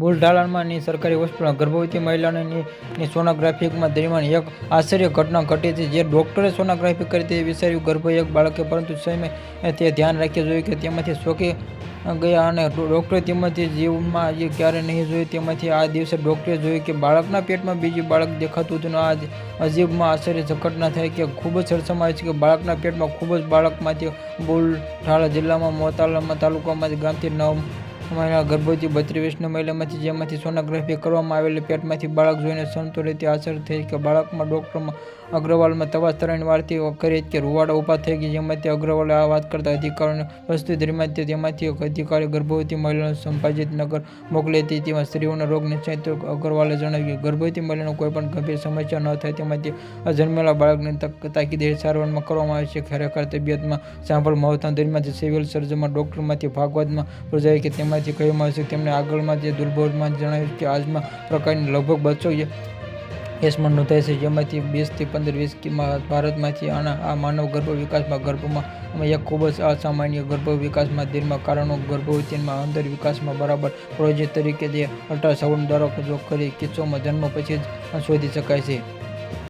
બુલઢાણામાંની સરકારી હોસ્પિટલમાં ગર્ભવતી મહિલાની સોનોગ્રાફીમાં દરમિયાન એક આશ્ચર્ય ઘટના ઘટી હતી જે ડોક્ટરે સોનોગ્રાફી કરી તે વિચાર્યું ગર્ભ એક બાળકે, પરંતુ સમયે તે ધ્યાન રાખવું જોઈએ કે તેમાંથી શોકી ગયા અને ડૉક્ટરે તેમાંથી જીવમાં જે ક્યારે નહીં જોયું તેમાંથી આ દિવસે ડૉક્ટરે જોયું કે બાળકના પેટમાં બીજું બાળક દેખાતું હતું. અને આ અજીબમાં આશ્ચર્ય ઝઘટના થઈ કે ખૂબ જ આવી છે કે બાળકના પેટમાં ખૂબ જ બાળકમાંથી બુલઢાળા જિલ્લામાં મોતાલામાં તાલુકામાંથી ગામથી નવ મહિલા ગર્ભવતી બત્રીસ વર્ષની મહિલામાંથી, જેમાંથી સોનોગ્રાફી કરવામાં આવેલી પેટમાંથી બાળક જોઈને સંતો રીતે આશ્ચર્ય થઈ કે બાળકમાં ડૉક્ટરમાં અગ્રવાલમાં તપાસ ત્રણ વારથી કરી કે રૂવાડા ઊભા થઈ ગઈ જેમાંથી અગ્રવાલે આ વાત કરતા અધિકારીઓને વસ્તુ દરમિયાન તેમાંથી એક અધિકારી ગર્ભવતી મહિલાને સંભાજીત નગર મોકલી હતી. તેમાં સ્ત્રીઓના રોગ નિશ્ચિત અગ્રવાલે જણાવ્યું કે ગર્ભવતી મહિલાને કોઈ પણ ગંભીર સમસ્યા ન થાય. તેમાંથી જન્મેલા બાળકને તક- તાકીદે સારવારમાં કરવામાં આવે છે. ખરેખર તબિયતમાં સાંભળ મહત્વ દરમિયાન સિવિલ સર્જનમાં, ડૉક્ટરમાંથી ભાગવતમાં પ્રજાએ કે તેમાંથી કહેવામાં છે તેમણે આગળમાં જે દુર્ભોગમાં જણાવ્યું કે આજમાં પ્રકારની લગભગ બસો કેસમાં નોંધાય છે. જેમાંથી વીસથી પંદર વીસ ભારતમાંથી આના આ માનવ ગર્ભ વિકાસમાં ગર્ભમાં એક ખૂબ જ અસામાન્ય ગર્ભ વિકાસમાં ધીરમાં કારણો ગર્ભવતીમાં અંદર વિકાસમાં બરાબર પ્રોજેક્ટ તરીકે જે અલ્ટ્રાસાઉન્ડ દ્વારા કરી, કિસ્સોમાં જન્મ પછી જ શોધી શકાય છે.